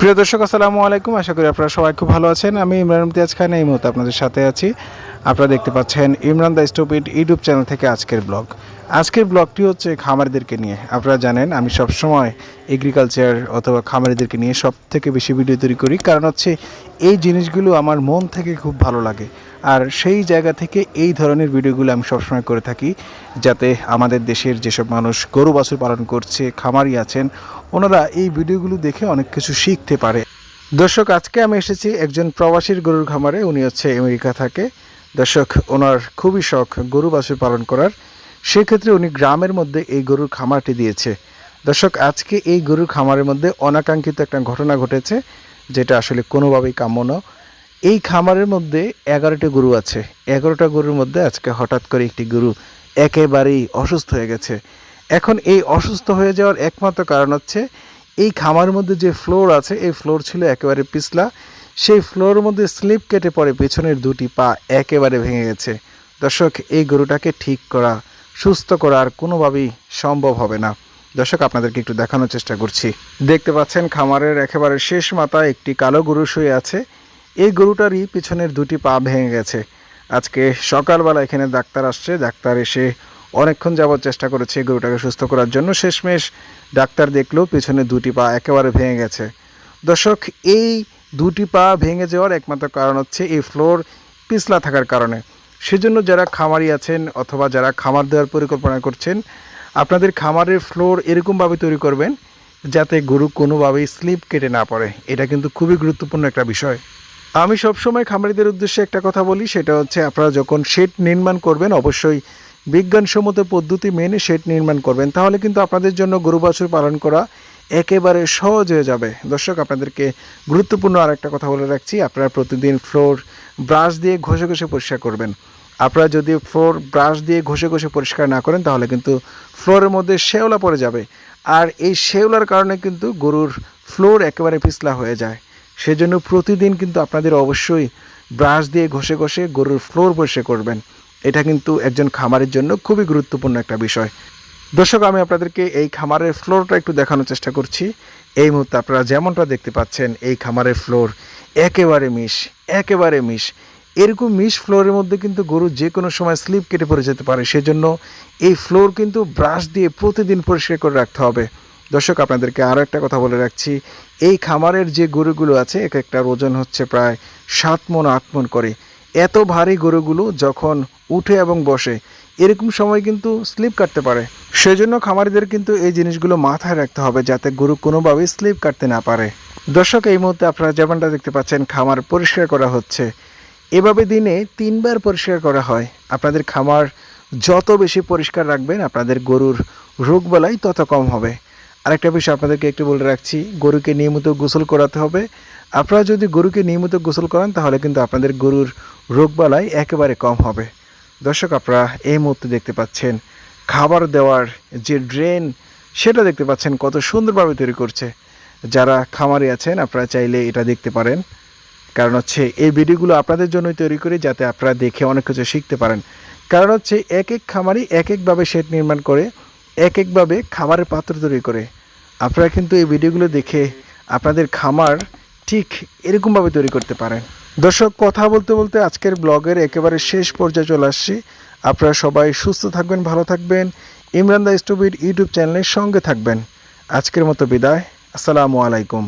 প্রিয় দর্শক, আসসালামু আলাইকুম। আশা করি আপনারা সবাই খুব ভালো আছেন। আমি ইমরান ইমতিয়াজ খান, এই মুহূর্তে আপনাদের সাথে আছি। আপনারা দেখতে পাচ্ছেন Imran the stupid YouTube channel থেকে আজকের ব্লগ। আজকের ব্লগটি হচ্ছে খামারিদেরকে নিয়ে। আপনারা জানেন, আমি সবসময় এগ্রিকালচার অথবা খামারিদেরকে নিয়ে সব থেকে বেশি ভিডিও তৈরি করি। কারণ হচ্ছে এই জিনিসগুলো আমার মন থেকে খুব ভালো লাগে। আর সেই জায়গা থেকে এই ধরনের ভিডিওগুলো আমি সবসময় করে থাকি, যাতে আমাদের দেশের যেসব মানুষ গরু, বাছুর পালন করছে, খামারি আছেন, ওনারা এই ভিডিওগুলো দেখে অনেক কিছু শিখতে পারে। দর্শক, আজকে আমি এসেছি একজন প্রবাসীর গরুর খামারে। উনি হচ্ছে আমেরিকা থাকে। দর্শক, ওনার খুবই শখ গরু বাছুর পালন করার। সেক্ষেত্রে উনি গ্রামের মধ্যে এই গরুর খামারটি দিয়েছে। দর্শক, আজকে এই গরুর খামারের মধ্যে অনাকাঙ্ক্ষিত একটা ঘটনা ঘটেছে, যেটা আসলে কোনোভাবেই কাম্য না এই খামারের মধ্যে এগারোটা গরু আছে। এগারোটা গরুর মধ্যে আজকে হঠাৎ করে একটি গরু একেবারেই অসুস্থ হয়ে গেছে। এখন এই অসুস্থ হয়ে যাওয়ার একমাত্র কারণ হচ্ছে, এই খামারের মধ্যে যে ফ্লোর আছে, এই ফ্লোর ছিল একেবারে পিছলা। সেই ফ্লোরের মধ্যে স্লিপ কেটে পড়ে, পেছনের দুটি পা একেবারে ভেঙে গেছে। দর্শক, এই গরুটাকে ঠিক করা, সুস্থ করা আর কোনোভাবেই সম্ভব হবে না। দর্শক, আপনাদেরকে একটু দেখানোর চেষ্টা করছি। দেখতে পাচ্ছেন, খামারের একেবারে শেষ মাথায় একটি কালো গরু শুয়ে আছে। এই গরুটারই পিছনের দুটি পা ভেঙে গেছে। আজকে সকালবেলা এখানে ডাক্তার আসছে। ডাক্তার এসে অনেকক্ষণ যাবত চেষ্টা করেছে এই গরুটাকে সুস্থ করার জন্য। শেষমেশ ডাক্তার দেখল পিছনে দুটি পা একেবারে ভেঙে গেছে। দর্শক, এই দুটি পা ভেঙে যাওয়ার একমাত্র কারণ হচ্ছে এই ফ্লোর পিছলা থাকার কারণে। সেজন্য যারা খামারি আছেন অথবা যারা খামার দেওয়ার পরিকল্পনা করছেন, আপনাদের খামারের ফ্লোর এরকমভাবে তৈরি করবেন যাতে গরু কোনোভাবেই স্লিপ কেটে না পড়ে। এটা কিন্তু খুবই গুরুত্বপূর্ণ একটা বিষয়। আমি সবসময় খামারিদের উদ্দেশ্যে একটা কথা বলি, সেটা হচ্ছে আপনারা যখন শেড নির্মাণ করবেন, অবশ্যই বিজ্ঞানসম্মত পদ্ধতি মেনে শেড নির্মাণ করবেন। তাহলে কিন্তু আপনাদের জন্য গরু বাছুর পালন করা একেবারে সহজ হয়ে যাবে। দর্শক, আপনাদেরকে গুরুত্বপূর্ণ আর একটা কথা বলে রাখছি। আপনারা প্রতিদিন ফ্লোর ব্রাশ দিয়ে ঘষে ঘষে পরিষ্কার করবেন। আপনারা যদি ফ্লোর ব্রাশ দিয়ে ঘষে ঘষে পরিষ্কার না করেন, তাহলে কিন্তু ফ্লোরের মধ্যে শেওলা পড়ে যাবে। আর এই শেওলার কারণে কিন্তু গরুর ফ্লোর একেবারে পিছলা হয়ে যায়। সেজন্য প্রতিদিন কিন্তু আপনাদের অবশ্যই ব্রাশ দিয়ে ঘষে ঘষে গরুর ফ্লোর পরিষ্কার করবেন। এটা কিন্তু একজন খামারের জন্য খুবই গুরুত্বপূর্ণ একটা বিষয়। দর্শক, আমি আপনাদেরকে এই খামারের ফ্লোরটা একটু দেখানোর চেষ্টা করছি। এই মুহূর্তে আপনারা যেমনটা দেখতে পাচ্ছেন, এই খামারের ফ্লোর একেবারে মিশ একেবারে মিশ। এরকম মিশ ফ্লোরের মধ্যে কিন্তু গরু যে কোনো সময় স্লিপ কেটে পড়ে যেতে পারে। সেজন্য এই ফ্লোর কিন্তু ব্রাশ দিয়ে প্রতিদিন পরিষ্কার করে রাখতে হবে। দর্শক, আপনাদেরকে আরও একটা কথা বলে রাখছি। এই খামারের যে গরুগুলো আছে, এক একটার ওজন হচ্ছে প্রায় সাত মন আট মন করে। এত ভারী গরুগুলো যখন উঠে এবং বসে। এরকম সময় কিন্তু স্লিপ কাটতে পারে। সেজন্য খামারিদের কিন্তু এই জিনিসগুলো মাথায় রাখতে হবে যাতে গরু কোনোভাবেই স্লিপ কাটতে না পারে। দর্শক, এই মুহূর্তে আপনারা যেমনটা দেখতে পাচ্ছেন, খামার পরিষ্কার করা হচ্ছে। এভাবে দিনে তিনবার পরিষ্কার করা হয়। আপনাদের খামার যত বেশি পরিষ্কার রাখবেন, আপনাদের গরুর রোগ রোগবালাই তত কম হবে। আরেকটা বিষয় আপনাদেরকে একটু বলে রাখছি, গরুকে নিয়মিত গোসল করাতে হবে। আপনারা যদি গরুকে নিয়মিত গোসল করান, তাহলে কিন্তু আপনাদের গরুর রোগ রোগবালাই একেবারে কম হবে। দর্শক, আপনারা এই মুহূর্তে দেখতে পাচ্ছেন খাবার দেওয়ার যে ড্রেন, সেটা দেখতে পাচ্ছেন কত সুন্দরভাবে তৈরি করছে। যারা খামারে আছেন, আপনারা চাইলে এটা দেখতে পারেন। কারণ হচ্ছে, এই ভিডিওগুলো আপনাদের জন্যই তৈরি করি যাতে আপনারা দেখে অনেক কিছু শিখতে পারেন। কারণ হচ্ছে এক এক খামারি এক একভাবে শেড নির্মাণ করে এক একভাবে খাবারের পাত্র তৈরি করে। আপনারা কিন্তু এই ভিডিওগুলো দেখে আপনাদের খামার ঠিক এরকমভাবে তৈরি করতে পারেন। দর্শক, কথা বলতে বলতে আজকের ব্লগের একেবারে শেষ পর্যায়ে চলে আসছি। আপনারা সবাই সুস্থ থাকবেন, ভালো থাকবেন। ইমরান দা স্টুবির ইউটিউব চ্যানেলের সঙ্গে থাকবেন। আজকের মতো বিদায়। আসসালামু আলাইকুম।